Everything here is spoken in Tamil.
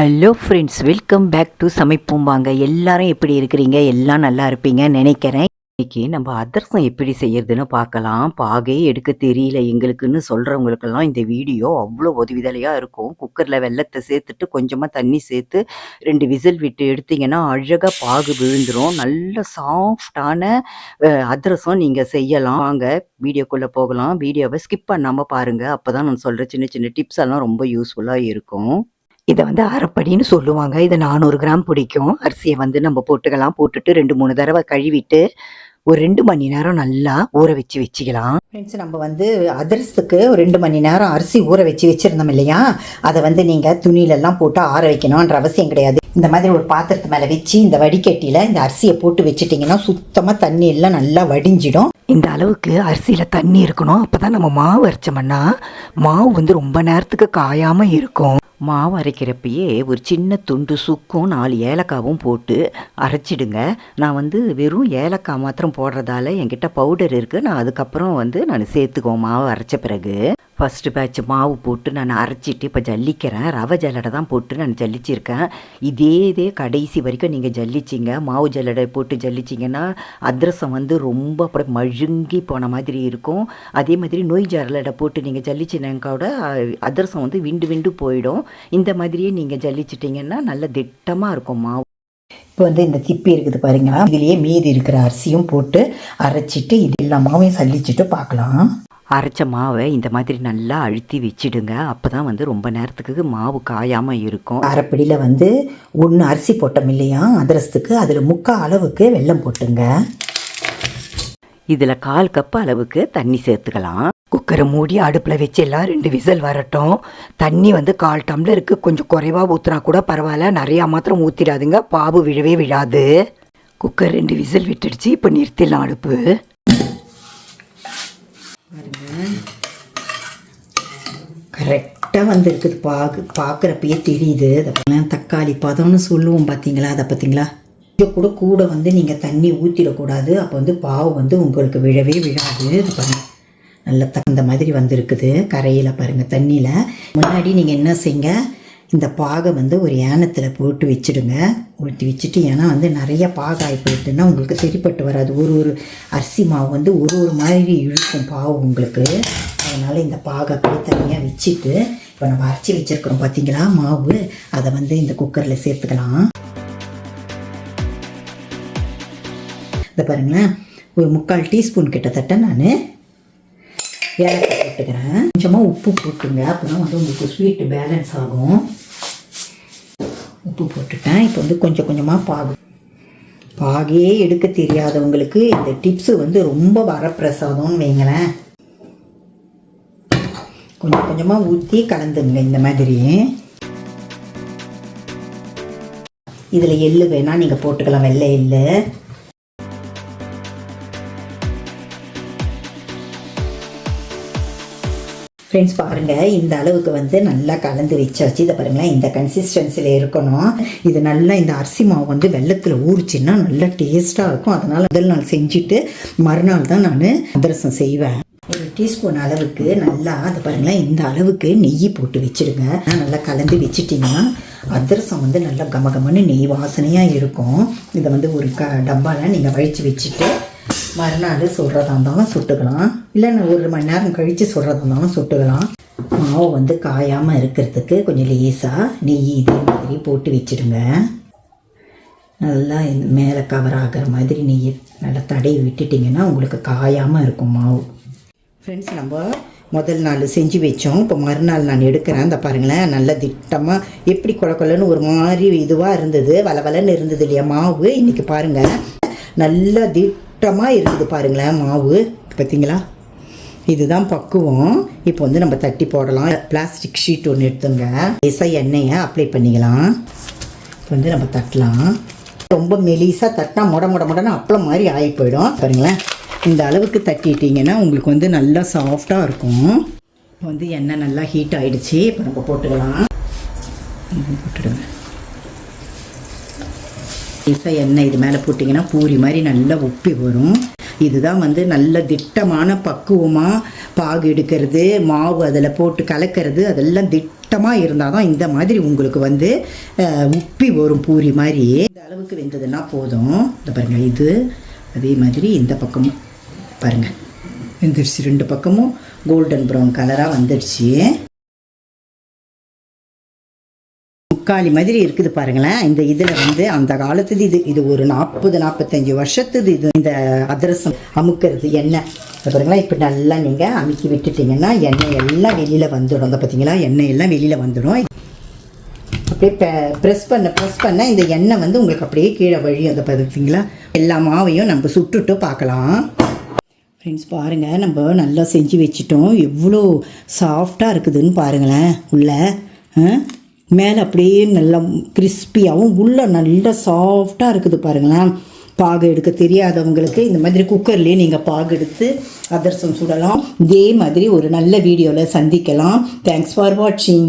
Hello friends welcome back to சமைப்போம் வாங்க எல்லாரும் எப்படி இருக்கிறீங்க? எல்லாம் நல்லா இருப்பீங்க நினைக்கிறேன். இன்னைக்கு நம்ம அதிரசம் எப்படி செய்யறதுன்னு பார்க்கலாம். பாகே எடுக்க தெரியல எங்களுக்குன்னு சொல்கிறவங்களுக்கெல்லாம் இந்த வீடியோ அவ்வளோ உதவிதலையாக இருக்கும். குக்கரில் வெள்ளத்தை சேர்த்துட்டு கொஞ்சமாக தண்ணி சேர்த்து ரெண்டு விசில் விட்டு எடுத்தீங்கன்னா அழகாக பாகு விழுந்துடும் நல்ல சாஃப்டான அதிரசம் நீங்கள் செய்யலாம். வாங்க வீடியோக்குள்ளே போகலாம். வீடியோவை ஸ்கிப் பண்ணாம பாருங்க. அப்பதான் நான் சொல்கிற சின்ன சின்ன டிப்ஸ் எல்லாம் ரொம்ப யூஸ்ஃபுல்லாக இருக்கும். இதை வந்து அரைப்படின்னு சொல்லுவாங்க. இது நானூறு கிராம் பிடிக்கும். அரிசியை வந்து நம்ம போட்டுக்கலாம். போட்டுட்டு ரெண்டு மூணு தடவை கழுவிட்டு ஒரு ரெண்டு மணி நேரம் நல்லா ஊற வச்சு வச்சுக்கலாம். ஃப்ரெண்ட்ஸ் நம்ம வந்து அதிரசத்துக்கு ஒரு ரெண்டு மணி நேரம் அரிசி ஊற வச்சு வச்சுருந்தோம் இல்லையா? அதை வந்து நீங்கள் துணியிலெல்லாம் போட்டு ஆற வைக்கணுன்ற அவசியம் கிடையாது. இந்த மாதிரி ஒரு பாத்திரத்து மேலே வச்சு இந்த வடிகட்டியில் இந்த அரிசியை போட்டு வச்சுட்டிங்கன்னா சுத்தமாக தண்ணி எல்லாம் நல்லா வடிஞ்சிடும். இந்த அளவுக்கு அரிசியில் தண்ணி இருக்கணும். அப்போ தான் நம்ம மாவு அரைச்சோம்னா மாவு வந்து ரொம்ப நேரத்துக்கு காயாமல் இருக்கும். மாவு அரைக்கிறப்பயே ஒரு சின்ன துண்டு சுக்கும் நாலு ஏலக்காவும் போட்டு அரைச்சிடுங்க. நான் வந்து வெறும் ஏலக்காய் மாத்திரம் போடுறதால என்கிட்ட பவுடர் இருக்குது நான் அதுக்கப்புறம் வந்து நான் சேர்த்துக்குவோம் மாவு அரைச்ச பிறகு. ஃபஸ்ட்டு பேட்ச் மாவு போட்டு நான் அரைச்சிட்டு இப்போ ஜல்லிக்கிறேன். ரவை ஜல்லடை தான் போட்டு நான் ஜல்லிச்சிருக்கேன். இதே இதே கடைசி வரைக்கும் நீங்கள் ஜல்லிச்சிங்க. மாவு ஜல்லடை போட்டு ஜல்லிச்சிங்கன்னா அதிரசம் வந்து ரொம்ப அப்படியே மழுங்கி போன மாதிரி இருக்கும். அதே மாதிரி நோய் ஜல்லடை போட்டு நீங்கள் ஜல்லிச்சினாக்கோட அதிரசம் வந்து விண்டு விண்டு போயிடும். இந்த மாதிரியே நீங்கள் ஜல்லிச்சிட்டிங்கன்னா நல்ல திட்டமாக இருக்கும் மாவு. இப்போ வந்து இந்த திப்பி இருக்குது பாருங்களா இதுலேயே மீதி இருக்கிற அரிசியும் போட்டு அரைச்சிட்டு இது எல்லாமாவையும் சல்லிச்சிட்டு பார்க்கலாம். அரைச்ச மாவை இந்த மாதிரி நல்லா அழுத்தி வச்சிடுங்க. அப்போ தான் வந்து ரொம்ப நேரத்துக்கு மாவு காயாமல் இருக்கும். அரைப்படியில் வந்து ஒன்று அரிசி போட்டோம் இல்லையா? அதிரசத்துக்கு அதில் முக்கால் அளவுக்கு வெல்லம் போட்டுங்க. இதில் கால் கப் அளவுக்கு தண்ணி சேர்த்துக்கலாம். குக்கரை மூடி அடுப்பில் வச்சு எல்லாம் ரெண்டு விசில் வரட்டும். தண்ணி வந்து கால் டம்ளருக்கு கொஞ்சம் குறைவாக ஊற்றுனா கூட பரவாயில்ல. நிறையா மாத்திரம் ஊற்றிடாதுங்க பாவு விழவே விழாது. குக்கர் ரெண்டு விசில் விட்டுடுச்சு. இப்போ நிறுத்திடலாம் அடுப்பு. கரெக்டாக வந்திருக்குது. பாகு பார்க்குறப்பயே தெரியுது. அதெல்லாம் தக்காளி பதம்னு சொல்லுவோம் பார்த்தீங்களா அதை பார்த்தீங்களா கொஞ்சம் கூட கூட வந்து நீங்கள் தண்ணி ஊற்றிடக்கூடாது அப்போ வந்து பாவு வந்து உங்களுக்கு விழவே விழாது. இது பாருங்க. நல்லா தகுந்த மாதிரி வந்திருக்குது. கரையில் பாருங்கள் தண்ணியில். முன்னாடி நீங்கள் என்ன செய்யுங்க? இந்த பாகை வந்து ஒரு ஏனத்தில் போட்டு வச்சுடுங்க. ஊற்றி வச்சுட்டு ஏன்னா வந்து நிறைய பாகாய் போயிட்டுன்னா உங்களுக்கு சரிப்பட்டு வராது. ஒரு ஒரு அரிசி மாவு வந்து ஒரு ஒரு மாதிரி இழுக்கும் பாவு உங்களுக்கு. அதனால் இந்த பாகை அப்படியே தனியாக வச்சுட்டு இப்போ நம்ம அரைச்சி வச்சுருக்கிறோம் பார்த்தீங்களா மாவு? அதை வந்து இந்த குக்கரில் சேர்த்துக்கலாம். இதை பாருங்களேன். ஒரு முக்கால் டீஸ்பூன் கிட்டத்தட்ட நான் ஏலக்காய் போட்டுக்கிறேன். கொஞ்சமாக உப்பு போட்டுங்க அப்போ தான் வந்து உங்களுக்கு ஸ்வீட்டு பேலன்ஸ் ஆகும். உப்பு போட்டுட்டேன். இப்போ வந்து கொஞ்சம் கொஞ்சமாக பாகு. பாகையே எடுக்க தெரியாதவங்களுக்கு இந்த டிப்ஸு வந்து ரொம்ப வரப்பிரசாதம்னு வைங்களேன். கொஞ்சம் கொஞ்சமாக ஊற்றி கலந்துங்க இந்த மாதிரி. இதில் எள்ளு வேணால் நீங்கள் போட்டுக்கலாம் வெள்ளை எள்ளு. ஃப்ரெண்ட்ஸ் பாருங்கள் இந்த அளவுக்கு வந்து நல்லா கலந்து வச்சாச்சு. இதை பாருங்களேன் இந்த கன்சிஸ்டன்சியில் இருக்கணும். இது நல்லா இந்த அரிசி மாவு வந்து வெள்ளத்தில் ஊறிச்சின்னா நல்லா டேஸ்ட்டாக இருக்கும். அதனால் முதல் நாள் செஞ்சுட்டு மறுநாள் தான் நான் அதிரசம் செய்வேன். ஒரு டீஸ்பூன் அளவுக்கு நல்லா அது பாருங்களேன் இந்த அளவுக்கு நெய் போட்டு வச்சுடுங்க. நல்லா கலந்து வச்சுட்டிங்கன்னா அதிரசம் வந்து நல்லா கமகமன்னு நெய் வாசனையாக இருக்கும். இதை வந்து ஒரு க டப்பாவில் நீங்கள் வழித்து வச்சுட்டு மறுநாள் சுடுறதா இருந்தாலும் சுட்டுக்கலாம். இல்லை ஒரு மணி நேரம் கழித்து சுடுறதா இருந்தாலும் சுட்டுக்கலாம். மாவு வந்து காயாமல் இருக்கிறதுக்கு கொஞ்சம் லேசாக நெய் இதே மாதிரி போட்டு வச்சுடுங்க. நல்லா மேலே கவர் ஆகிற மாதிரி நெய் நல்லா தடவி விட்டுட்டிங்கன்னா உங்களுக்கு காயாமல் இருக்கும் மாவு. ஃப்ரெண்ட்ஸ் நம்ம முதல் நாள் செஞ்சு வச்சோம். இப்போ மறுநாள் நான் எடுக்கிறேன். அந்த பாருங்களேன் நல்ல திட்டமாக எப்படி கொல ஒரு மாதிரி இதுவாக இருந்தது. வளவலன்னு இருந்தது இல்லையா மாவு? இன்றைக்கி பாருங்கள் நல்லா திட்டமாக இருக்குது பாருங்களேன் மாவு. பார்த்தீங்களா இதுதான் பக்குவம். இப்போ வந்து நம்ம தட்டி போடலாம். பிளாஸ்டிக் ஷீட் ஒன்று எடுத்துங்க. லேசாக எண்ணெயை அப்ளை பண்ணிக்கலாம். இப்போ வந்து நம்ம தட்டலாம். ரொம்ப மெலிசாக தட்டினா முட முட முடன்னு அப்பளம் மாதிரி ஆகி போயிடும். பாருங்களேன். இந்த அளவுக்கு தட்டிட்டிங்கன்னா உங்களுக்கு வந்து நல்லா சாஃப்டாக இருக்கும். இப்போ வந்து எண்ணெய் நல்லா ஹீட் ஆகிடுச்சி இப்போ நம்ம போட்டுக்கலாம். போட்டுடுங்க. லேசாக எண்ணெய் இது மேலே போட்டிங்கன்னா பூரி மாதிரி நல்லா உப்பி வரும். இதுதான் வந்து நல்ல திட்டமான பக்குவமாக பாகு எடுக்கிறது மாவு அதில் போட்டு கலக்கிறது அதெல்லாம் திட்டமாக இருந்தால் தான் இந்த மாதிரி உங்களுக்கு வந்து உப்பி வரும் பூரி மாதிரி இந்த அளவுக்கு வெந்ததுன்னா போதும். இந்த பாருங்கள் இது அதே மாதிரி இந்த பக்கமும். பாருங்கள் வெந்துருச்சு ரெண்டு பக்கமும் கோல்டன் ப்ரௌன் கலராக வந்துடுச்சு. முக்காலி மாதிரி இருக்குது பாருங்களேன். இந்த இதில் வந்து அந்த காலத்துது இது இது ஒரு நாற்பது நாற்பத்தஞ்சு வருஷத்துது இது. இந்த அதிரசம் அமுக்கிறது எண்ணெய். இதை பாருங்களா இப்போ நல்லா நீங்கள் அமுக்கி விட்டுட்டிங்கன்னா எண்ணெய் எல்லாம் வெளியில் வந்துடும். அந்த பார்த்தீங்களா எண்ணெய் எல்லாம் வெளியில் வந்துடும். அப்படியே ப்ரெஸ் பண்ண ப்ரெஸ் பண்ண இந்த எண்ணெய் வந்து உங்களுக்கு அப்படியே கீழே வழியும். அதை பார்த்தீங்களா எல்லா மாவையும் நம்ம சுட்டுட்டு பார்க்கலாம். ஃப்ரெண்ட்ஸ் பாருங்கள் நம்ம நல்லா செஞ்சு வச்சிட்டோம். எவ்வளோ சாஃப்டாக இருக்குதுன்னு பாருங்களேன். உள்ள மேலே அப்படியே நல்லா கிறிஸ்பியாகவும் உள்ளே நல்லா சாஃப்டாக இருக்குது பாருங்களேன். பாகு எடுக்க தெரியாதவங்களுக்கு இந்த மாதிரி குக்கர்லேயே நீங்கள் பாகு எடுத்து அதிரசம் சுடலாம். இதே மாதிரி ஒரு நல்ல வீடியோவில் சந்திக்கலாம். தேங்க்ஸ் ஃபார் வாட்சிங்